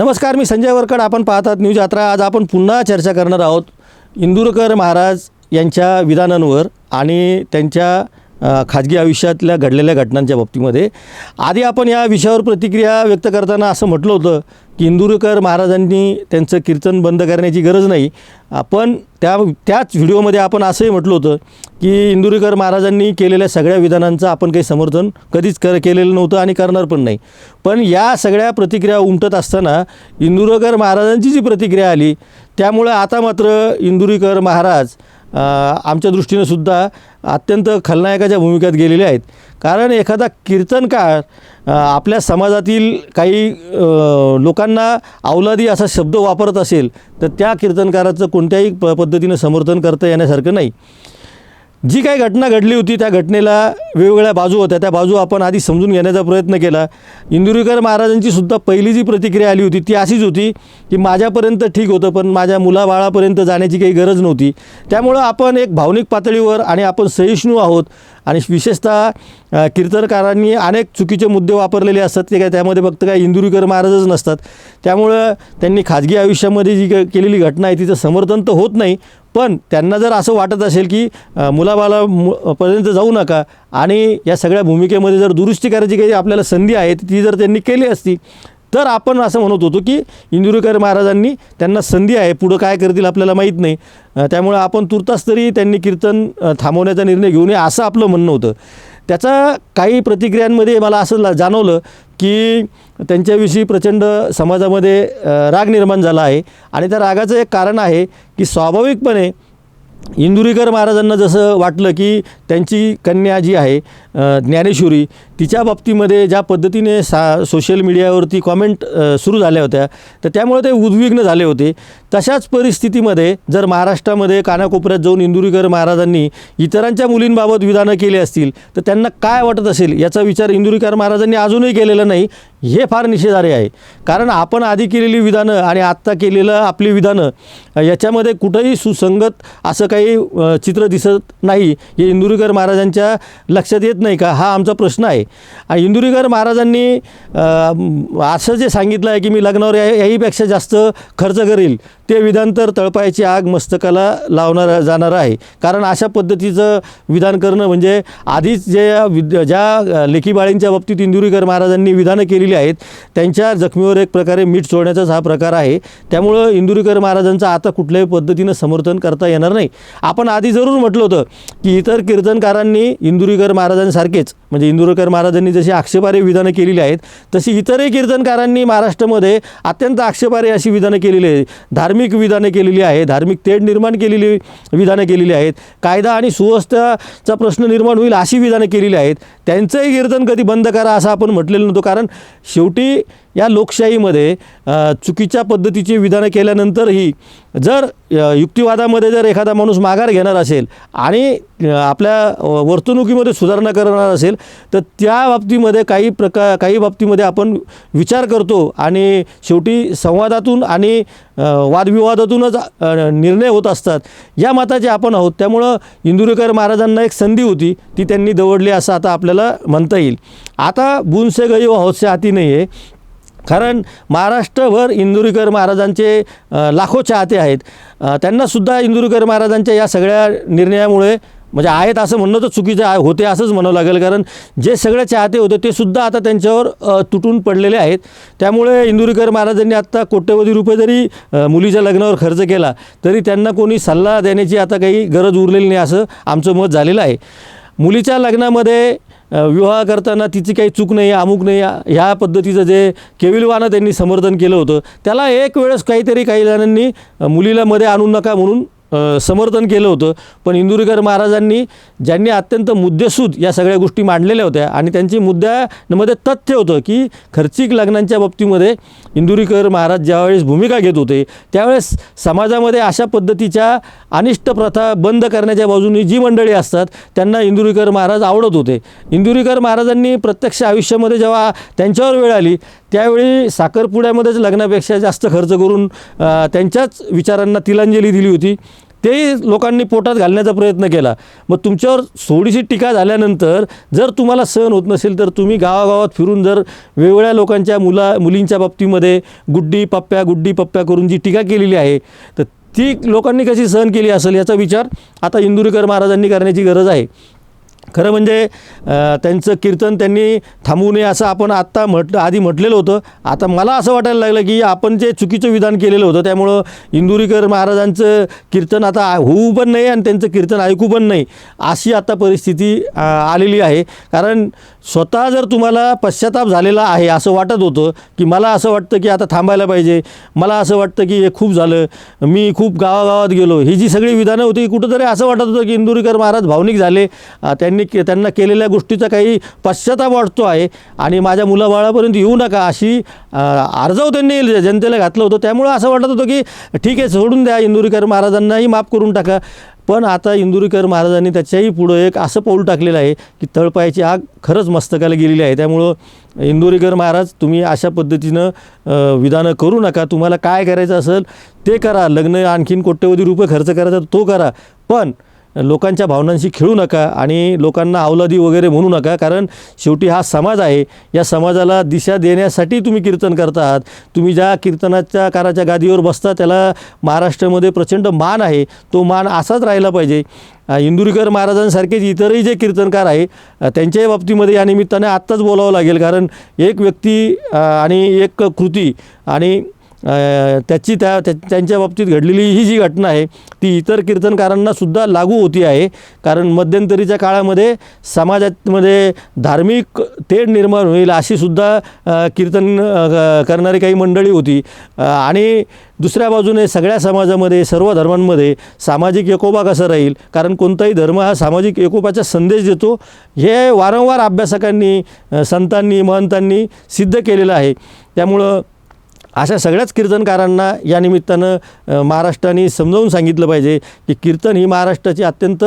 नमस्कार मी संजय वरकड. आपण पाहतात न्यूज यात्रा. आज आपण पुन्हा चर्चा करणार आहोत. इंदुरकर महाराज यांच्या विधानांवर आणि त्यांच्या खाजगी आयुष्यातल्या घडलेल्या घटनांच्या बाबतीमध्ये. आधी आपण या विषयावर प्रतिक्रिया व्यक्त करताना असं म्हटलं होतं की इंदुरकर महाराजांनी त्यांचं कीर्तन बंद करण्याची गरज नाही. आपण त्या त्याच व्हिडिओमध्ये आपण असंही म्हटलं होतं की इंदुरीकर महाराजांनी केलेल्या सगळ्या विधानांचं आपण काही समर्थन कधीच कर केलेलं नव्हतं आणि करणार पण नाही. पण या सगळ्या प्रतिक्रिया उमटत असताना इंदुरकर महाराजांची जी प्रतिक्रिया आली त्यामुळं आता मात्र इंदुरीकर महाराज आमच्या दृष्टीनं सुद्धा अत्यंत खलनायकाच्या भूमिकेत गेलेले आहेत. कारण एखादा कीर्तनकार आपल्या समाजातील काही लोकांना अवलादी असा शब्द वापरत असेल तर त्या कीर्तनकाराचं कोणत्याही प पद्धतीनं समर्थन करता येण्यासारखं नाही. जी काही घटना घडली होती त्या घटनेला वेगवेगळ्या बाजू होत्या. त्या बाजू आपण आधी समजून घेण्याचा प्रयत्न केला. इंदुरीकर महाराजांची सुद्धा पहिली जी प्रतिक्रिया आली होती ती अशीच होती की माझ्यापर्यंत ठीक होतं पण माझ्या मुलाबाळापर्यंत जाण्याची काही गरज नव्हती. त्यामुळं आपण एक भावनिक पातळीवर आणि आपण सहिष्णू आहोत आणि विशेषतः कीर्तनकारांनी अनेक चुकीचे मुद्दे वापरलेले असतात. ते काय त्यामध्ये फक्त काय इंदुरीकर महाराजच नसतात. त्यामुळं त्यांनी खाजगी आयुष्यामध्ये जी केलेली घटना आहे तिचं समर्थन तर होत नाही पण त्यांना जर असं वाटत असेल की मुलाबाला मु पर्यंत जाऊ नका आणि या सगळ्या भूमिकेमध्ये जर दुरुस्ती करायची काही आपल्याला संधी आहे ती जर त्यांनी केली असती तर आपण असं म्हणत होतो की इंदुरीकर महाराजांनी त्यांना संधी आहे पुढं काय करतील आपल्याला माहीत नाही. त्यामुळे आपण तुर्तास तरी त्यांनी कीर्तन थांबवण्याचा निर्णय घेऊ नये असं आपलं म्हणणं होतं. त्याचा काही प्रतिक्रियांमध्ये मला असं जाणवलं की त्यांच्याविषयी प्रचंड समाजामध्ये राग निर्माण झाला आहे. आणि त्या रागाचं एक कारण आहे की स्वाभाविकपणे इंदुरीकर महाराजांना जसं वाटलं की त्यांची कन्या जी आहे ज्ञानेश्वरी तिच्या बाबतीमध्ये ज्या पद्धतीने सा सोशल मीडियावरती कॉमेंट सुरू झाल्या होत्या तर त्यामुळे ते उद्विग्न झाले होते. तशाच परिस्थितीमध्ये जर महाराष्ट्रामध्ये कानाकोपऱ्यात जाऊन इंदुरीकर महाराजांनी इतरांच्या मुलींबाबत विधानं केली असतील तर त्यांना काय वाटत असेल याचा विचार इंदुरीकर महाराजांनी अजूनही केलेला नाही हे फार निषेधार्ह आहे. कारण आपण आधी केलेली विधानं आणि आत्ता केलेलं आपली विधानं याच्यामध्ये कुठंही सुसंगत असं काही चित्र दिसत नाही हे इंदुरीकर महाराजांच्या लक्षात येत नाही का? हा आमचा प्रश्न आहे. आणि इंदुरीकर महाराजांनी असं जे सांगितलं आहे की मी लग्नावर या याहीपेक्षा जास्त खर्च करील ते विधान तर तळपायाची आग मस्तकाला लावणार जाणार आहे. कारण अशा पद्धतीचं विधान करणं म्हणजे आधीच जे विद्या ज्या लेखीबाळींच्या बाबतीत इंदुरीकर महाराजांनी विधानं केलेली आहेत त्यांच्या जखमीवर एक प्रकारे मीठ सोडण्याचाच हा प्रकार आहे. त्यामुळं इंदुरीकर महाराजांचं आता कुठल्याही पद्धतीनं समर्थन करता येणार नाही. आपण आधी जरूर म्हटलं होतं की इतर कीर्तनकारांनी इंदुरीकर महाराजांसारखेच म्हणजे इंदुरकर महाराजांनी जशी आक्षेपारे विधानं केलेली आहेत तशी इतरही कीर्तनकारांनी महाराष्ट्रामध्ये अत्यंत आक्षेपारे अशी विधानं केलेली आहे धार्मिक विधानं केलेली आहे धार्मिक तेढ निर्माण केलेली विधानं केलेली आहेत कायदा आणि सुवस्थाचा प्रश्न निर्माण होईल अशी विधानं केलेली आहेत. त्यांचंही कीर्तन कधी बंद करा असं आपण म्हटलेलं नव्हतं कारण शेवटी या लोकशाहीमध्ये चुकीच्या पद्धतीची विधानं केल्यानंतरही जर युक्तिवादामध्ये जर एखादा माणूस माघार घेणार असेल आणि आपल्या वर्तणुकीमध्ये सुधारणा करणार असेल तर त्या बाबतीमध्ये काही प्रकार काही बाबतीमध्ये आपण विचार करतो आणि शेवटी संवादातून आणि वादविवादातूनच निर्णय होत असतात. या मताचे आपण आहोत. त्यामुळं इंदुरेकर महाराजांना एक संधी होती. ती त्यांनी दवडली असं आता आपल्याला म्हणता येईल. आता बुनसे गई व हौसे हाती नाही आहे कारण महाराष्ट्रभर इंदुरीकर महाराजांचे लाखो चाहते आहेत. त्यांनासुद्धा इंदुरीकर महाराजांच्या या सगळ्या निर्णयामुळे म्हणजे आहेत असं म्हणणं तर चुकीचं आहे होते असंच म्हणावं लागेल. कारण जे सगळे चाहते होते ते सुद्धा आता त्यांच्यावर तुटून पडलेले आहेत. त्यामुळे इंदुरीकर महाराजांनी आत्ता कोट्यवधी रुपये जरी मुलीच्या लग्नावर खर्च केला तरी त्यांना कोणी सल्ला देण्याची आता काही गरज उरलेली नाही असं आमचं मत झालेलं आहे. मुलीच्या लग्नामध्ये विवाह करताना तिची काही चूक नाही अमुक नाही ह्या पद्धतीचं जे केविलवानं त्यांनी समर्थन केलं होतं त्याला एक वेळेस काहीतरी काही जणांनी मुलीला मध्ये आणू नका म्हणून समर्थन केलं होतं. पण इंदुरीकर महाराजांनी ज्यांनी अत्यंत मुद्देसूद या सगळ्या गोष्टी मांडलेल्या होत्या आणि त्यांची मुद्द्यामध्ये तथ्य होतं की खर्चिक लग्नांच्या बाबतीमध्ये इंदुरीकर महाराज ज्यावेळेस भूमिका घेत होते त्यावेळेस समाजामध्ये अशा पद्धतीच्या अनिष्ट प्रथा बंद करण्याच्या बाजूनी जी मंडळी असतात त्यांना इंदुरीकर महाराज आवडत होते. इंदुरीकर महाराजांनी प्रत्यक्ष आयुष्यामध्ये जेव्हा त्यांच्यावर वेळ आली त्यावेळी साखरपुड्यामध्येच लग्नापेक्षा जास्त खर्च करून त्यांच्याच विचारांना तिलांजली दिली होती. तेही लोकांनी पोटात घालण्याचा प्रयत्न केला. मग तुमच्यावर थोडीशी टीका झाल्यानंतर जर तुम्हाला सहन होत नसेल तर तुम्ही गावागावात फिरून जर वेगवेगळ्या लोकांच्या मुला मुलींच्या बाबतीमध्ये गुड्डी पप्प्या गुड्डी पप्प्या करून जी टीका केलेली आहे तर ती लोकांनी कशी सहन केली असेल याचा विचार आता इंदुरीकर महाराजांनी करण्याची गरज आहे. खरं म्हणजे त्यांचं कीर्तन त्यांनी थांबवू नये असं आपण आत्ता म्हटलं आधी म्हटलेलं होतं. आता मला असं वाटायला लागलं की आपण जे चुकीचं विधान केलेलं होतं त्यामुळं इंदुरीकर महाराजांचं कीर्तन आता होऊ पण नाही आणि त्यांचं कीर्तन ऐकू पण नाही अशी आता परिस्थिती आलेली आहे. कारण स्वतः जर तुम्हाला पश्चाताप झालेला आहे असं वाटत होतं की मला असं वाटतं की आता थांबायला पाहिजे मला असं वाटतं की हे खूप झालं मी खूप गावागावात गेलो ही जी सगळी विधानं होती कुठंतरी असं वाटत होतं की इंदुरीकर महाराज भावनिक झाले त्यांनी के त्यांना केलेल्या गोष्टीचा काही पश्चाताप वाटतो आहे आणि माझ्या मुलाबाळापर्यंत येऊ नका अशी अ, अर्जाव त्यांनी जनतेला घातलं होतं त्यामुळं असं वाटत होतं की ठीक आहे सोडून द्या इंदुरीकर महाराजांनाही माफ करून टाका. पण आता इंदुरीकर महाराजांनी त्याच्याही पुढं एक असं पाऊल टाकलेलं आहे की तळपायाची आग खरंच मस्तकाला गेलेली आहे. त्यामुळं इंदुरीकर महाराज तुम्ही अशा पद्धतीनं विधानं करू नका. तुम्हाला काय करायचं असेल ते करा. लग्न आणखीन कोट्यवधी रुपये खर्च करायचा तो करा. पण लोकांच्या भावनांशी खेळू नका आणि लोकांना अवलादी वगैरे म्हणू नका कारण शेवटी हा समाज आहे. या समाजाला दिशा देण्यासाठी तुम्ही कीर्तन करता आहात तुम्ही ज्या कीर्तनाच्या काराच्या गादीवर बसता त्याला महाराष्ट्रामध्ये प्रचंड मान आहे. तो मान असाच राहिला पाहिजे. इंदुरीकर महाराजांसारखेच इतरही जे कीर्तनकार आहे त्यांच्याही बाबतीमध्ये या निमित्ताने आत्ताच बोलावं लागेल कारण एक व्यक्ती आणि एक कृती आणि त्याची त्या त्या- त्यांच्या बाबतीत घडलेली ही जी घटना आहे ती इतर कीर्तनकारांना सुद्धा लागू होती आहे. कारण मध्यंतरीच्या काळामध्ये समाजामध्ये धार्मिक तेढ निर्माण होईल अशी सुद्धा कीर्तन करणारी काही मंडळी होती. आणि दुसऱ्या बाजूने सगळ्या समाजामध्ये सर्व धर्मांमध्ये सामाजिक एकोपा कसा राहील? कारण कोणताही धर्म हा सामाजिक एकोपाचा संदेश देतो. हे वारंवार अभ्यासकांनी संतांनी महंतांनी सिद्ध केलेलं आहे. त्यामुळं अशा सगळ्याच कीर्तनकारांना या निमित्तानं महाराष्ट्राने समजावून सांगितलं पाहिजे की कीर्तन ही महाराष्ट्राची अत्यंत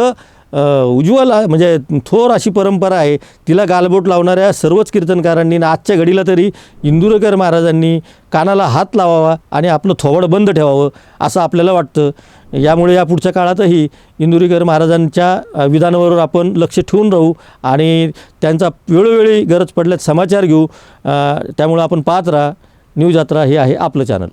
उज्ज्वल आहे, म्हणजे थोर अशी परंपरा आहे. तिला गालबोट लावणाऱ्या सर्वच कीर्तनकारांनी आजच्या घडीला तरी इंदुरकर महाराजांनी कानाला हात लावावा आणि आपलं थोबड बंद ठेवावं असं आपल्याला वाटतं. यामुळे या पुढच्या काळातही इंदुरीकर महाराजांच्या विधानावर आपण लक्ष ठेवून राहू आणि त्यांचा वेळोवेळी गरज पडल्यात समाचार घेऊ. त्यामुळं आपण पाहत राहा. न्यूज यात्रा हे आहे आपलं चॅनल.